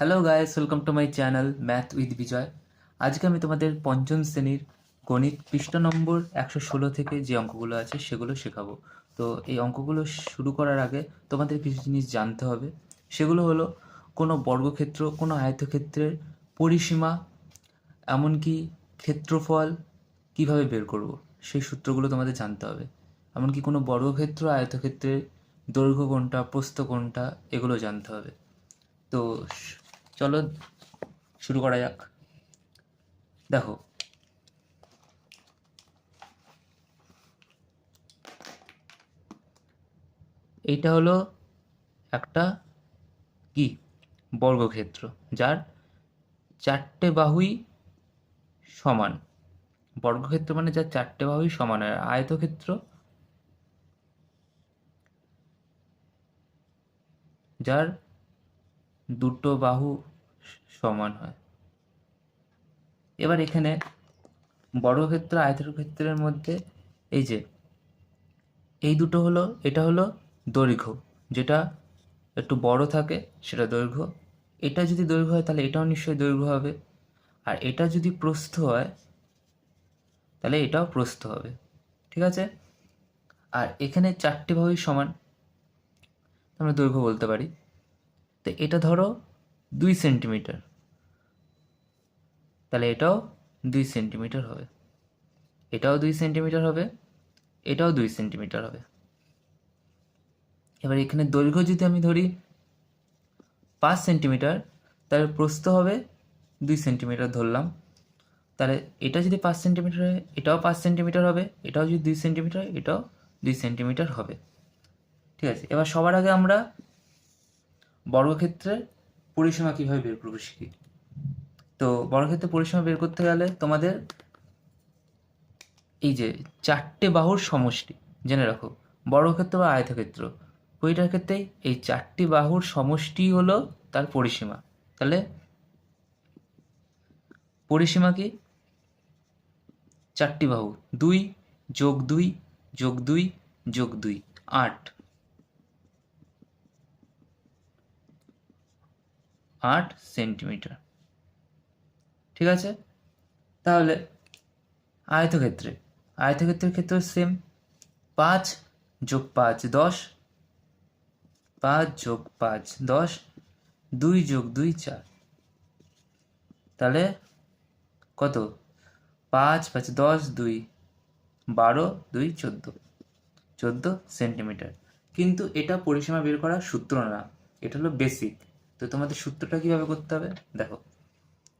Hello guys welcome to my channel math with Bijoy আজকে আমি তোমাদের পঞ্চম শ্রেণির গণিত পৃষ্ঠ নম্বর একশো ষোলো থেকে যে অঙ্কগুলো আছে সেগুলো শেখাবো। তো এই অঙ্কগুলো শুরু করার আগে তোমাদের কিছু জিনিস জানতে হবে। সেগুলো হলো কোনো বর্গক্ষেত্র, কোনো আয়তক্ষেত্রের পরিসীমা, এমনকি ক্ষেত্রফল কীভাবে বের করব, সেই সূত্রগুলো তোমাদের জানতে হবে। এমনকি কোনো বর্গক্ষেত্র, আয়তক্ষেত্রের দৈর্ঘ্য কোনটা, প্রস্থ কোনটা, এগুলো জানতে হবে। তো চলো শুরু করা যাক। দেখো। এইটা হলো একটা কি? বর্গক্ষেত্র, যার চারটে বাহুই সমান। বর্গক্ষেত্র মানে যার চারটে বাহুই সমান, আর আয়তক্ষেত্র যার দুটো বাহু সমান হয়। এবার এখানে বর্গক্ষেত্র আয়তক্ষেত্রের মধ্যে এই যে, এই দুটো হলো, এটা হলো দৈর্ঘ্য। যেটা একটু বড় থাকে, সেটা দৈর্ঘ্য। এটা যদি দৈর্ঘ্য হয়, তাহলে এটাও নিশ্চয়ই দৈর্ঘ্য হবে। আর এটা যদি প্রস্থ হয়, তাহলে এটাও প্রস্থ হবে। ঠিক আছে? আর এখানে চারটে বাহুই সমান। আমরা দৈর্ঘ্য বলতে পারি। তো এটা ধরো দুই সেন্টিমিটার। তাহলে এটাও দুই সেন্টিমিটার হবে। এটাও দুই সেন্টিমিটার হবে, এটাও দুই সেন্টিমিটার হবে। এবার এখানে দৈর্ঘ্য যদি আমি ধরি পাঁচ সেন্টিমিটার, তাহলে প্রস্থ হবে দুই সেন্টিমিটার ধরলাম। তাহলে এটা যদি পাঁচ সেন্টিমিটার হয়, এটাও পাঁচ সেন্টিমিটার হবে, এটাও যদি দুই সেন্টিমিটার এটাও দুই সেন্টিমিটার হবে। ঠিক আছে, এবার সবার আগে আমরা বর্গক্ষেত্রের পরিসীমা কীভাবে বের করব শিখি তো বর্গক্ষেত্রের পরিসীমা বের করতে গেলে তোমাদের এই যে চারটে বাহুর সমষ্টি, জেনে রাখো, বর্গক্ষেত্র বা আয়তক্ষেত্র ওইটার ক্ষেত্রেই এই চারটি বাহুর সমষ্টি হলো তার পরিসীমা। তাহলে পরিসীমা কি? চারটি বাহু, দুই যোগ দুই যোগ দুই যোগ দুই, আট। আট সেন্টিমিটার। ঠিক আছে? তাহলে আয়তক্ষেত্রে, আয়তক্ষেত্রের ক্ষেত্রে সেম পাঁচ যোগ পাঁচ দশ, পাঁচ যোগ পাঁচ দশ, দুই যোগ দুই চার। তাহলে কত? পাঁচ পাঁচ দশ দুই, বারো দুই চোদ্দ। চোদ্দ সেন্টিমিটার। কিন্তু এটা পরিসীমা বের করার সূত্র না, এটা হলো বেসিক তো তোমাদের সূত্রটা কীভাবে করতে হবে? দেখো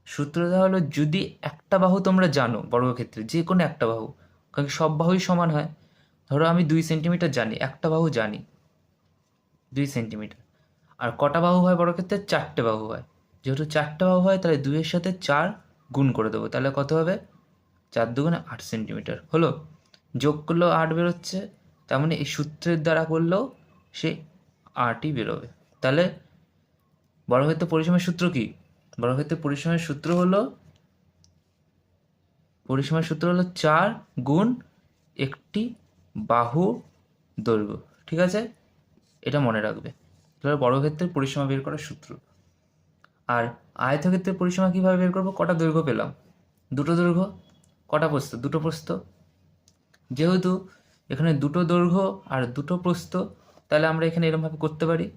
সূত্রটা হলো, যদি একটা বাহু তোমরা জানো বর্গক্ষেত্রে, যে কোনো একটা বাহু, কারণ সব বাহুই সমান হয়। ধরো আমি দুই সেন্টিমিটার জানি, একটা বাহু জানি, দুই সেন্টিমিটার। আর কটা বাহু হয় বর্গক্ষেত্রে? চারটে বাহু হয়। যেহেতু চারটে বাহু হয়, তাহলে দুইয়ের সাথে চার গুণ করে দেবো। তাহলে কত হবে? চার দুগুণে আট সেন্টিমিটার। হলো, যোগ করলেও আট বেরোচ্ছে, তার মানে এই সূত্রের দ্বারা করলেও সে আটই বেরোবে। তাহলে বর্গক্ষেত্রের পরিসীমার সূত্র কি? বর্গক্ষেত্রের পরিসীমার সূত্র হলো, পরিসীমার সূত্র হলো চার গুণ একটি বাহু দৈর্ঘ্য। ঠিক আছে? এটা মনে রাখবে। তাহলে বর্গক্ষেত্রের পরিসীমা বের করার সূত্র। আর আয়তক্ষেত্রের পরিসীমা কীভাবে বের করব? কটা দৈর্ঘ্য পেলাম? দুটো দৈর্ঘ্য, কটা প্রস্থ? দুটো প্রস্থ। যেহেতু এখানে দুটো দৈর্ঘ্য আর দুটো প্রস্থ, তাহলে আমরা এখানে এরমভাবে করতে পারি।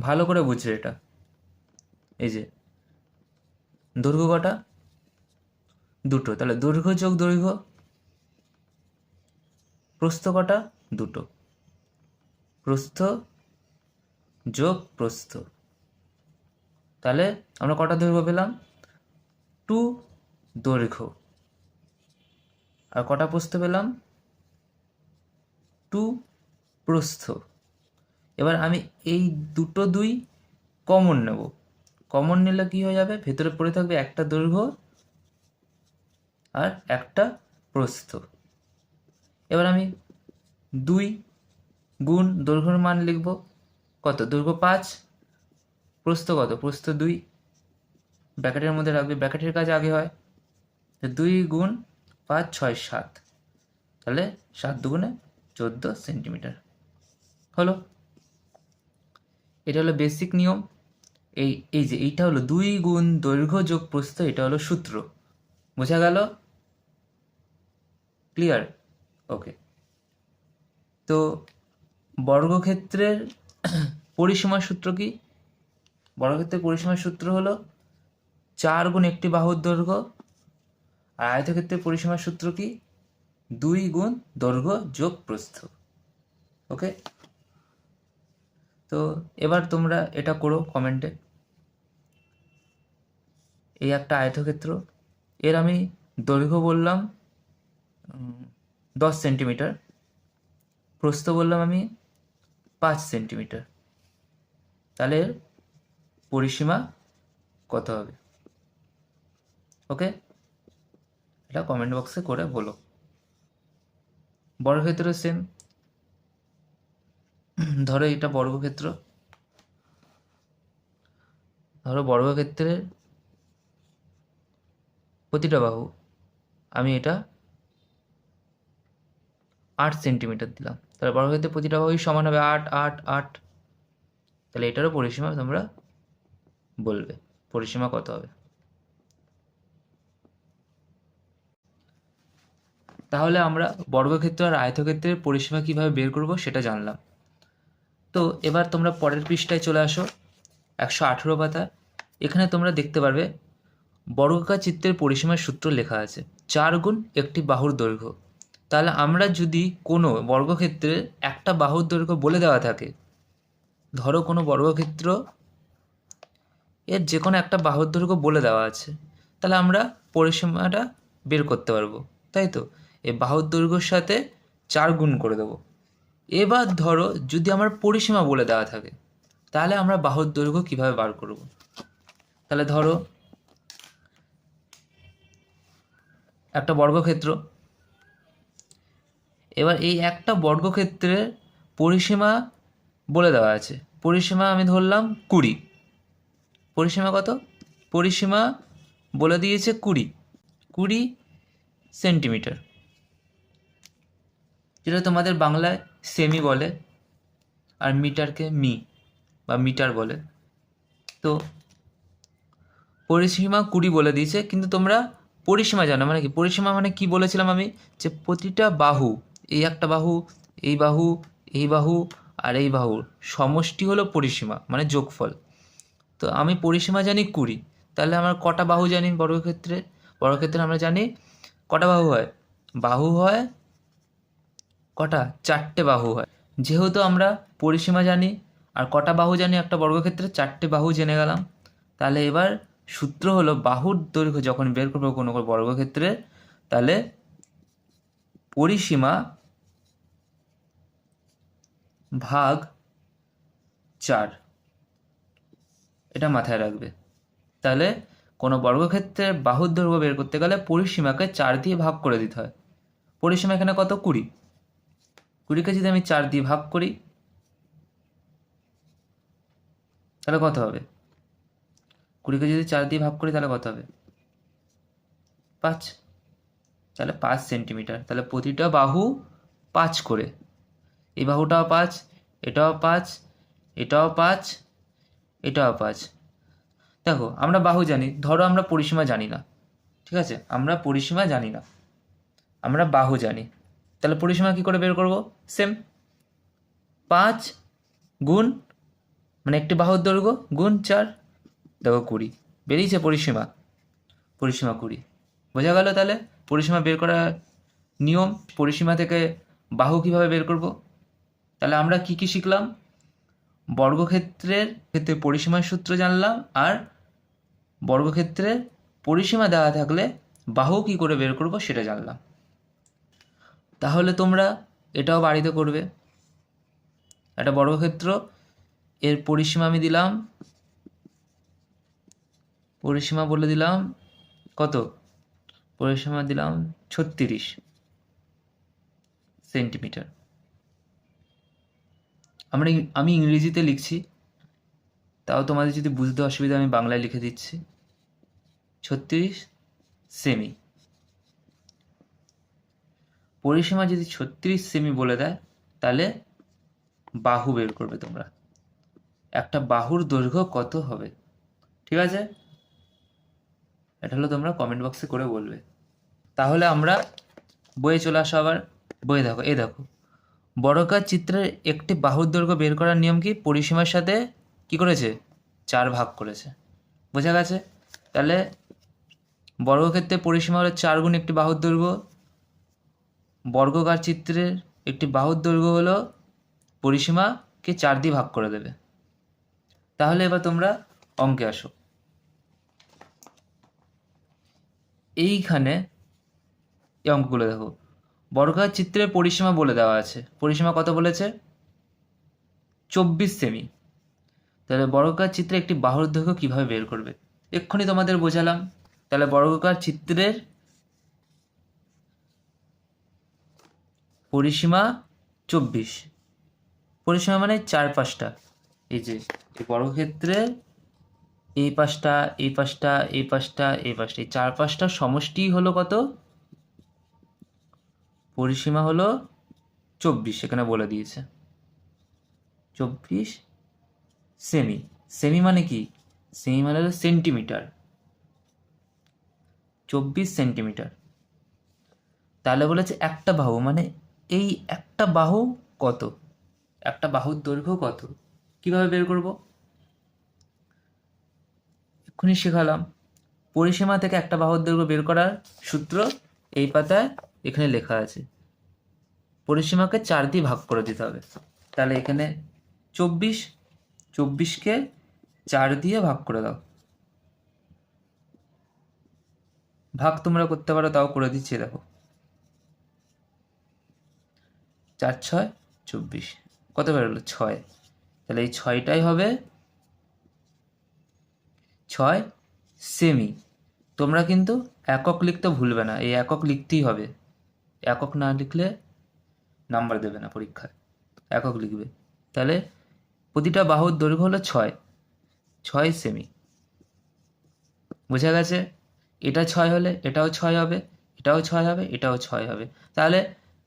ভালো করে বুঝবে এটা। এই যে, দৈর্ঘ্য কটা? দুটো। তাহলে দৈর্ঘ্য যোগ দৈর্ঘ্য, প্রস্থ কটা? দুটো। প্রস্থ যোগ প্রস্থ। তাহলে আমরা কটা দৈর্ঘ্য পেলাম? টু দৈর্ঘ্য। আর কটা প্রস্থ পেলাম? টু প্রস্থ। এবার আমি এই দুটো দুই কমন নেব। কমন নিলে কি হয়ে যাবে? ভেতরে পড়ে থাকবে একটা দৈর্ঘ্য আর একটা প্রস্থ। এবার আমি দুই গুণ দৈর্ঘ্যর মান লিখব। কত? দৈর্ঘ্য পাঁচ, প্রস্থ কত? প্রস্থ দুই। ব্র্যাকেটের মধ্যে রাখবে, ব্র্যাকেটের কাজ আগে হয়। দুই গুণ পাঁচ, ছয়, সাত। তাহলে সাত দুগুণে চোদ্দ সেন্টিমিটার। হলো এটা হলো বেসিক নিয়ম। এই এই যে এইটা হলো দুই গুণ দৈর্ঘ্য যোগ প্রস্থ, এটা হলো সূত্র। বোঝা গেল? ক্লিয়ার ওকে তো বর্গক্ষেত্রের পরিসীমার সূত্র কি? বর্গক্ষেত্রের পরিসীমার সূত্র হলো চার গুণ একটি বাহুর দৈর্ঘ্য, আর আয়তক্ষেত্রের পরিসীমার সূত্র কি? দুই গুণ দৈর্ঘ্য যোগ প্রস্থ। ওকে তো এবার তোমরা এটা করো কমেন্টে এই একটা আয়তক্ষেত্র। এর আমি দৈর্ঘ্য বললাম দশ সেন্টিমিটার প্রস্থ বললাম আমি পাঁচ সেন্টিমিটার তাহলে এর পরিসীমা কত হবে? ওকে এটা কমেন্ট বক্সে করে বলো। বড় বর্গক্ষেত্র সেম ধরো এটা বর্গক্ষেত্র। ধরো বর্গক্ষেত্রের প্রতিটা বাহু আমি এটা আট সেন্টিমিটার দিলাম। তাহলে বর্গক্ষেত্রে প্রতিটা বাহুই সমান হবে আট আট আট। তাহলে এটারও পরিসীমা তোমরা বলবে, পরিসীমা কত হবে? তাহলে আমরা বর্গক্ষেত্র আর আয়তক্ষেত্রের পরিসীমা কীভাবে বের করব সেটা জানলাম। তো এবার তোমরা পরের পৃষ্ঠায় চলে আসো, একশো আঠেরো পাতা। এখানে তোমরা দেখতে পারবে, বর্গাকার চিত্রের পরিসীমার সূত্র লেখা আছে, চার গুণ একটি বাহুর দৈর্ঘ্য। তাহলে আমরা যদি কোনো বর্গক্ষেত্রের একটা বাহুর দৈর্ঘ্য বলে দেওয়া থাকে, ধরো কোনো বর্গক্ষেত্র এর যে কোনো একটা বাহুর দৈর্ঘ্য বলে দেওয়া আছে, তাহলে আমরা পরিসীমাটা বের করতে পারব, তাই তো? এই বাহুর দৈর্ঘ্যর সাথে চার গুণ করে দেবো। এবার ধরো যদি আমার পরিসীমা বলে দেওয়া থাকে, তাহলে আমরা বাহুর দৈর্ঘ্য কীভাবে বার করব? তাহলে ধরো একটা বর্গক্ষেত্র। এবার এই একটা বর্গক্ষেত্রের পরিসীমা বলে দেওয়া আছে। পরিসীমা আমি ধরলাম কুড়ি। পরিসীমা কত? পরিসীমা বলে দিয়েছে কুড়ি। কুড়ি সেন্টিমিটার। যেটা তোমাদের বাংলায় সেমি বলে আর মিটারকে মি বা মিটার বলে। তো পরিসীমা কুড়ি বলে দিয়েছে, কিন্তু তোমরা পরিসীমা জানো মানে কি? পরিসীমা মানে কি বলেছিলাম আমি? যে প্রতিটা বাহু, এই একটা বাহু, এই বাহু এই বাহু আর এই বাহুর সমষ্টি হলো পরিসীমা মানে যোগফল। তো আমি পরিসীমা জানি কুড়ি, তাহলে আমার কটা বাহু জানি বর্গক্ষেত্রে? বর্গক্ষেত্রে আমরা জানি কটা বাহু হয়? বাহু হয় কটা? চারটে বাহু হয়। যেহেতু আমরা পরিসীমা জানি আর কটা বাহু জানি একটা বর্গক্ষেত্রে, চারটে বাহু জেনে গেলাম। তাহলে এবার সূত্র হলো বাহুর দৈর্ঘ্য যখন বের করব কোনো বর্গক্ষেত্রে, তাহলে পরিসীমা ভাগ চার। এটা মাথায় রাখবে। তাহলে কোনো বর্গক্ষেত্রে বাহুর দৈর্ঘ্য বের করতে গেলে পরিসীমাকে চার দিয়ে ভাগ করে দিতে হয়। পরিসীমা এখানে কত? কুড়ি। কুড়িকে যদি আমি চার দিয়ে ভাগ করি, তাহলে কত হবে? কুড়িকে যদি চার দিয়ে ভাগ করি, তাহলে কত হবে? পাঁচ। তাহলে পাঁচ সেন্টিমিটার। তাহলে প্রতিটা বাহু পাঁচ করে। এই বাহুটাও পাঁচ, এটাও পাঁচ এটাও পাঁচ এটাও পাঁচ। দেখো, আমরা বাহু জানি, ধরো আমরা পরিসীমা জানি না। ঠিক আছে? আমরা পরিসীমা জানি না। আমরা বাহু জানি। তাহলে পরিসীমা কী করে বের করব? সেম পাঁচ গুণ মানে একটি বাহুর দৈর্ঘ্য, গুণ চার, দেখো কুড়ি। বেরিয়েছে পরিসীমা। পরিসীমা কুড়ি। বোঝা গেল তাহলে? পরিসীমা বের করার নিয়ম, পরিসীমা থেকে বাহু কীভাবে বের করব? তাহলে আমরা কি কি শিখলাম? বর্গক্ষেত্রের ক্ষেত্রে পরিসীমার সূত্র জানলাম, আর বর্গক্ষেত্রের পরিসীমা দেওয়া থাকলে বাহু কি করে বের করব সেটা জানলাম। তাহলে তোমরা এটাও বাড়িতে করবে। একটা বর্গক্ষেত্র এর পরিসীমা আমি দিলাম। পরিসীমা বলে দিলাম কত? পরিসীমা দিলাম ছত্রিশ সেন্টিমিটার। আমরা আমি ইংরেজিতে লিখছি, তাও তোমাদের যদি বুঝতে অসুবিধা আমি বাংলায় লিখে দিচ্ছি। ছত্রিশ সেমি। পরিসীমা যদি ছত্রিশ সেমি বলে দেয়, তাহলে বাহু বের করবে তোমরা। একটা বাহুর দৈর্ঘ্য কত হবে? ঠিক আছে? এটা হলো তোমরা কমেন্ট বক্সে করে বলবে। তাহলে আমরা বইয়ে চলে আসো আবার। বইয়ে দেখো, এই দেখো। বড়কার চিত্রের একটি বাহুর দৈর্ঘ্য বের করার নিয়ম কি? পরিসীমার সাথে কি করেছে? চার ভাগ করেছে। বোঝা গেছে? তাহলে বর্গক্ষেত্রে পরিসীমা হলো চার গুণ একটি বাহুর দৈর্ঘ্য। বর্গকার চিত্রের একটি বাহুর দৈর্ঘ্য হলো পরিসীমাকে চার দিয়ে ভাগ করে দেবে। তাহলে এবার তোমরা অঙ্কে আসো। এইখানে এই অঙ্কগুলো দেখো। বর্গাকার চিত্রের পরিসীমা বলে দেওয়া আছে। পরিসীমা কত বলেছে? চব্বিশ সেমি তাহলে বর্গাকার চিত্রে একটি বাহুর দৈর্ঘ্য কীভাবে বের করবে? এক্ষুনি তোমাদের বোঝালাম। তাহলে বর্গাকার চিত্রের পরিসীমা চব্বিশ। পরিসীমা মানে চার পাঁচটা। এই যে, এই বর্গক্ষেত্রে এই পাঁচটা এই পাঁচটা এই পাঁচটা এই পাঁচটা, এই চার পাঁচটা সমষ্টি হলো কত? পরিসীমা হলো চব্বিশ, এখানে বলে দিয়েছে। চব্বিশ সেমি। সেমি মানে কি? সেমি মানে হলো সেন্টিমিটার। চব্বিশ সেন্টিমিটার। তাহলে বলেছে একটা বাহু মানে এই একটা বাহু কত? একটা বাহুর দৈর্ঘ্য কত? কীভাবে বের করব? এক্ষুনি শেখালাম। পরিসীমা থেকে একটা বাহুর দৈর্ঘ্য বের করার সূত্র এই পাতায় এখানে লেখা আছে। পরিসীমাকে চার দিয়ে ভাগ করে দিতে হবে। তাহলে এখানে চব্বিশ, চব্বিশকে চার দিয়ে ভাগ করে দাও। ভাগ তোমরা করতে পারো, তাও করে দিচ্ছি, দেখো। চার, ছয়, চব্বিশ। কত বেরোলো ছয়। তাহলে এই ছয়টাই হবে ছয় সেমি তোমরা কিন্তু একক লিখতে ভুলবে না, এই একক লিখতেই হবে। একক না লিখলে নাম্বার দেবে না পরীক্ষায়, একক লিখবে। তাহলে প্রতিটা বাহুর দৈর্ঘ্য হলো ছয় ছয় সেমি বোঝা গেছে? এটা ছয় হলে এটাও ছয় হবে, এটাও ছয় হবে, এটাও ছয় হবে। তাহলে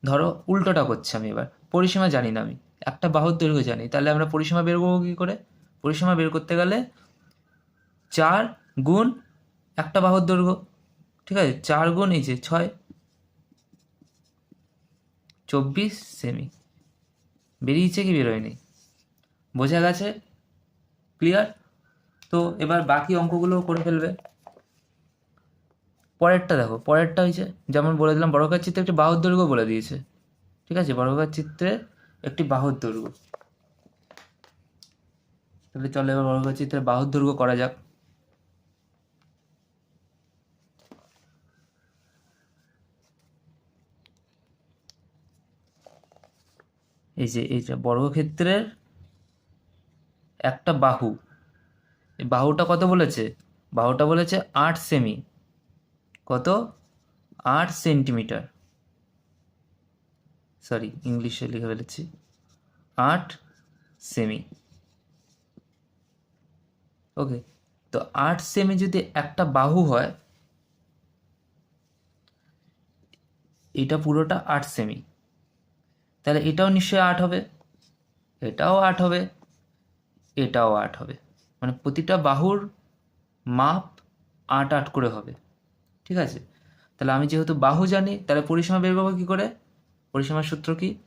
ধরো উল্টোটা করছি আমি এবার। পরিসীমা জানি না আমি। একটা বাহুর দৈর্ঘ্য জানি। তাহলে আমরা পরিসীমা বের করব কী করে? পরিসীমা বের করতে গেলে চার গুণ একটা বাহুর দৈর্ঘ্য। ঠিক আছে? চার গুণ এই যে ছয়। চব্বিশ সেমি বেরিয়েছে কি বেরোয়নি? বোঝা গেছে? ক্লিয়ার তো এবার বাকি অঙ্কগুলোও করে ফেলবে। পরেরটা দেখো, পরেরটা হয়েছে যেমন বলে দিলাম বড়কার চিত্রে একটি বাহুর দৈর্ঘ্য বলে দিয়েছে। ঠিক আছে? বড়কার চিত্রে একটি বাহুর দৈর্ঘ্য। তাহলে চলো এবার বড়কার চিত্রে বাহুর দৈর্ঘ্য করা যাক। এই যে এইটা, বর্গক্ষেত্রের একটা বাহু। এই বাহুটা কত বলেছে? বাহুটা বলেছে আট সেমি। কত? আট সেন্টিমিটার। সরি, ইংলিশে লিখে ফেলেছি। আট সেমি। ওকে, তো আট সেমি যদি একটা বাহু হয়, এটা পুরোটা আট সেমি। তাহলে এটাও নিশ্চয়ই আট হবে, এটাও আট হবে, এটাও আট হবে। মানে প্রতিটা বাহুর মাপ আট আট করে হবে। ঠিক আছে? তাহলে আমি যেহেতু বাহু জানি, তাহলে পরিসীমা বের করব কী করে? পরিসীমার সূত্র কি?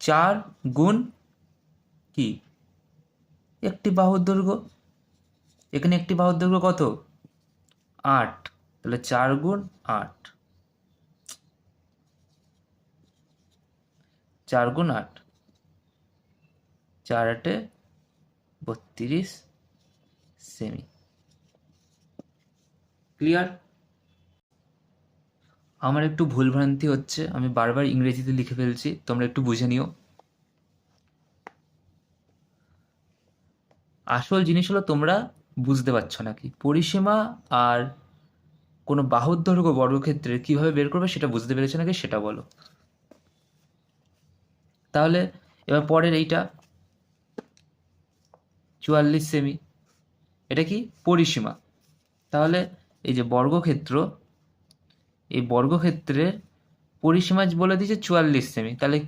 চার গুণ কি? একটি বাহুর দৈর্ঘ্য। এখানে একটি বাহুর দৈর্ঘ্য কত? আট। তাহলে চার গুণ আট। চার গুণ আট। চার আটে বত্রিশ সেমি। ক্লিয়ার আমার একটু ভুলভ্রান্তি হচ্ছে, আমি বারবার ইংরেজিতে লিখে ফেলছি, তোমরা একটু বুঝে নিও। আসল জিনিস হলো তোমরা বুঝতে পারছ নাকি? পরিসীমা আর কোনো বাহুর দৈর্ঘ্য বর্গক্ষেত্রে কীভাবে বের করবে সেটা বুঝতে পেরেছ নাকি সেটা বলো। তাহলে এবার পরের এইটা। চুয়াল্লিশ সেমি। এটা কি? পরিসীমা। তাহলে এই যে বর্গক্ষেত্র, এই বর্গক্ষেত্রের পরিসীমা বলে দিয়েছে চুয়াল্লিশ সেমি তাহলে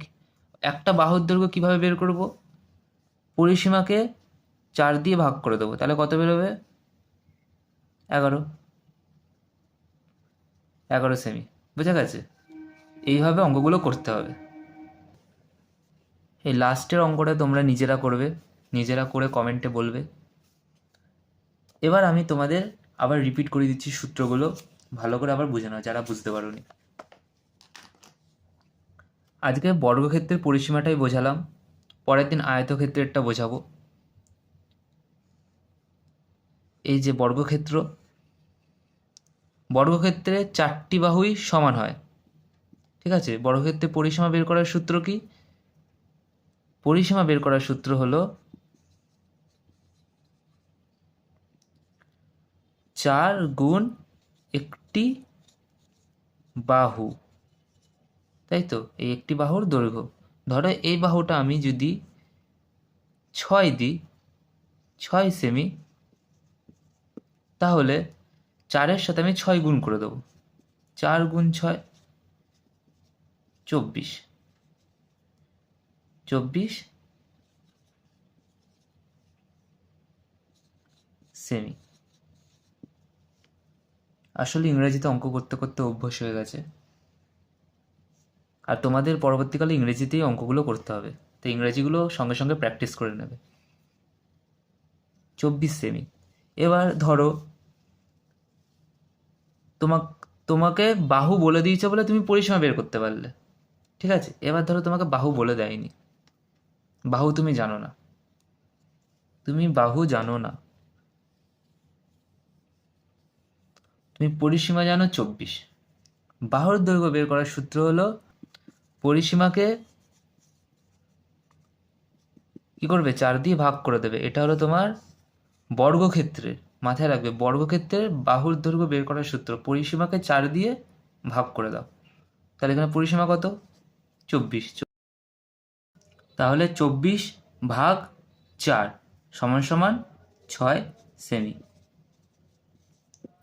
একটা বাহুর দৈর্ঘ্য কীভাবে বের করব? পরিসীমাকে চার দিয়ে ভাগ করে দেবো। তাহলে কত বেরোবে এগারো। এগারো সেমি বুঝা গেছে? এইভাবে অঙ্কগুলো করতে হবে। এই লাস্টের অঙ্কটা তোমরা নিজেরা করবে, নিজেরা করে কমেন্টে বলবে। এবার আমি তোমাদের আবার রিপিট করে দিচ্ছি সূত্রগুলো। ভালো করে আবার বুঝে নাও যারা বুঝতে পারোনি। আজকে বর্গক্ষেত্রের পরিসীমাটাই বোঝালাম। পরের দিন আয়তক্ষেত্রেরটা বোঝাবো। এই যে বর্গক্ষেত্র, বর্গক্ষেত্রে চারটি বাহুই সমান হয়। ঠিক আছে? বর্গক্ষেত্রে পরিসীমা বের করার সূত্র কি? পরিসীমা বের করার সূত্র হলো চার গুণ একটি বাহু। তাই তো? এই একটি বাহুর দৈর্ঘ্য। ধরো এই বাহুটা আমি যদি ছয় দিই, ছয় সেমি তাহলে চারের সাথে আমি ছয় গুণ করে দেবো। চার গুণ ছয়, চব্বিশ। চব্বিশ সেমি আসলে ইংরেজিতে অঙ্ক করতে করতে অভ্যাস হয়ে গেছে। আর তোমাদের পরবর্তীকালে ইংরেজিতেই অঙ্কগুলো করতে হবে। তো ইংরেজিগুলো সঙ্গে সঙ্গে প্র্যাকটিস করে নেবে। চব্বিশ সেমি এবার ধরো, তোমাক, তোমাকে বাহু বলে দিয়েছে বলে তুমি পরিসীমা বের করতে পারলে। ঠিক আছে? এবার ধরো তোমাকে বাহু বলে দেয়নি। বাহু তুমি জানো না। তুমি বাহু জানো না। তুমি পরিসীমা জানো চব্বিশ। বাহুর দৈর্ঘ্য বের করার সূত্র হলো পরিসীমাকে কি করবে? চার দিয়ে ভাগ করে দেবে। এটা হলো তোমার বর্গক্ষেত্রের মাথায় রাখবে। বর্গক্ষেত্রের বাহুর দৈর্ঘ্য বের করার সূত্র, পরিসীমাকে চার দিয়ে ভাগ করে দাও। তাহলে এখানে পরিসীমা কত? চব্বিশ। তাহলে চব্বিশ ভাগ চার সমান সমান ছয় সেমি।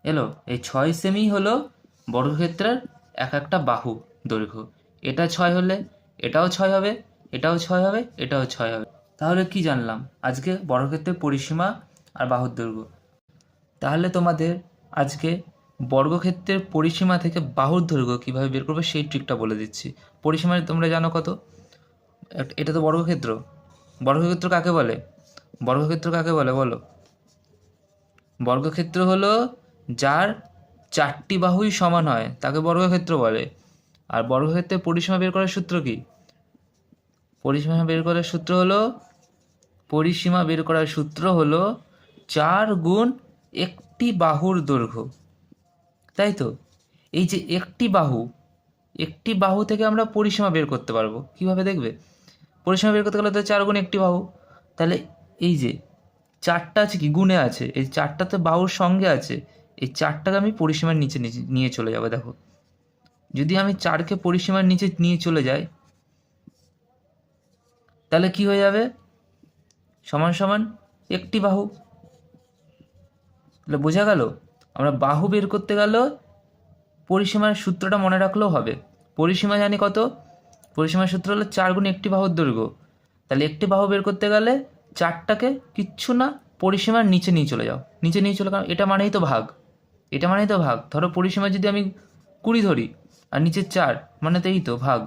এলো। এই ছয় সেমি হলো বর্গক্ষেত্রের এক একটা বাহু দৈর্ঘ্য। এটা ছয় হলে এটাও ছয় হবে, এটাও ছয় হবে, এটাও ছয় হবে। তাহলে কি জানলাম? আজকে বর্গক্ষেত্রের পরিসীমা আর বাহুর দৈর্ঘ্য। তাহলে তোমাদের আজকে বর্গক্ষেত্রের পরিসীমা থেকে বাহুর দৈর্ঘ্য কীভাবে বের করবে সেই ট্রিকটা বলে দিচ্ছি। পরিসীমা তোমরা জানো কত? এটা তো বর্গক্ষেত্র। বর্গক্ষেত্র কাকে বলে? বর্গক্ষেত্র কাকে বলে বলো? বর্গক্ষেত্র হলো যার চারটি বাহুই সমান হয়, তাকে বর্গক্ষেত্র বলে। আর বর্গক্ষেত্রের পরিসীমা বের করার সূত্র কি? পরিসীমা বের করার সূত্র হলো, পরিসীমা বের করার সূত্র হলো চার গুণ একটি বাহুর দৈর্ঘ্য। তাই তো? এই যে একটি বাহু একটি বাহু থেকে আমরা পরিসীমা বের করতে পারব। কীভাবে দেখবে? পরিসীমা বের করতে গেলে তো চার গুণ একটি বাহু। তাহলে এই যে চারটা আছে কি? গুণে আছে। এই চারটা তো বাহুর সঙ্গে আছে। এই চারটাকে আমি পরিসীমার নিচে নিয়ে চলে যাব, দেখো। যদি আমি চারকে পরিসীমার নিচে নিয়ে চলে যাই, তাহলে কি হয়ে যাবে? সমান সমান একটি বাহু। তাহলে বোঝা গেল, আমরা বাহু বের করতে গেল, পরিসীমার সূত্রটা মনে রাখলেও হবে। পরিসীমা জানি কত? পরিসীমার সূত্র হলো চার গুণ একটি বাহুর দৈর্ঘ্য। তাহলে একটি বাহু বের করতে গেলে চারটাকে কিচ্ছু না, পরিসীমার নিচে নিয়ে চলে যাও। নিচে নিয়ে চলে কারণ এটা মানেই তো ভাগ। এটা মানেই তো ভাগ। ধরো পরিসীমা যদি আমি কুড়ি ধরি, আর নিচের চার মানে তো এই তো, ভাগ।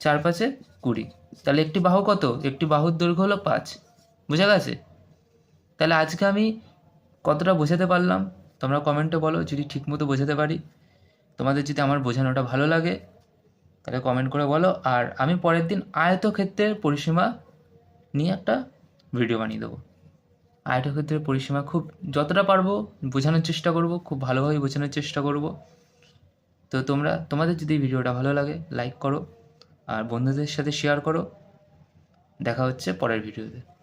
চার পাঁচে কুড়ি। তাহলে একটি বাহু কত? একটি বাহুর দৈর্ঘ্য হলো পাঁচ। বোঝা গেছে? তাহলে আজকে আমি কতটা বোঝাতে পারলাম? তোমরা কমেন্টে বলো, যদি ঠিকমতো বোঝাতে পারি। তোমাদের যদি আমার বোঝানোটা ভালো লাগে, তাহলে কমেন্ট করে বলো। আর আমি পরের দিন আয়তক্ষেত্রের পরিসীমা নিয়ে একটা ভিডিও বানিয়ে দেবো। আয়তক্ষেত্রের পরিসীমা খুব যতটা পারব বোঝানোর চেষ্টা করব, খুব ভালোভাবে বোঝানোর চেষ্টা করব। তো তোমরা, তোমাদের যদি ভিডিওটা ভালো লাগে লাইক করো আর বন্ধুদের সাথে শেয়ার করো। দেখা হচ্ছে পরের ভিডিওতে।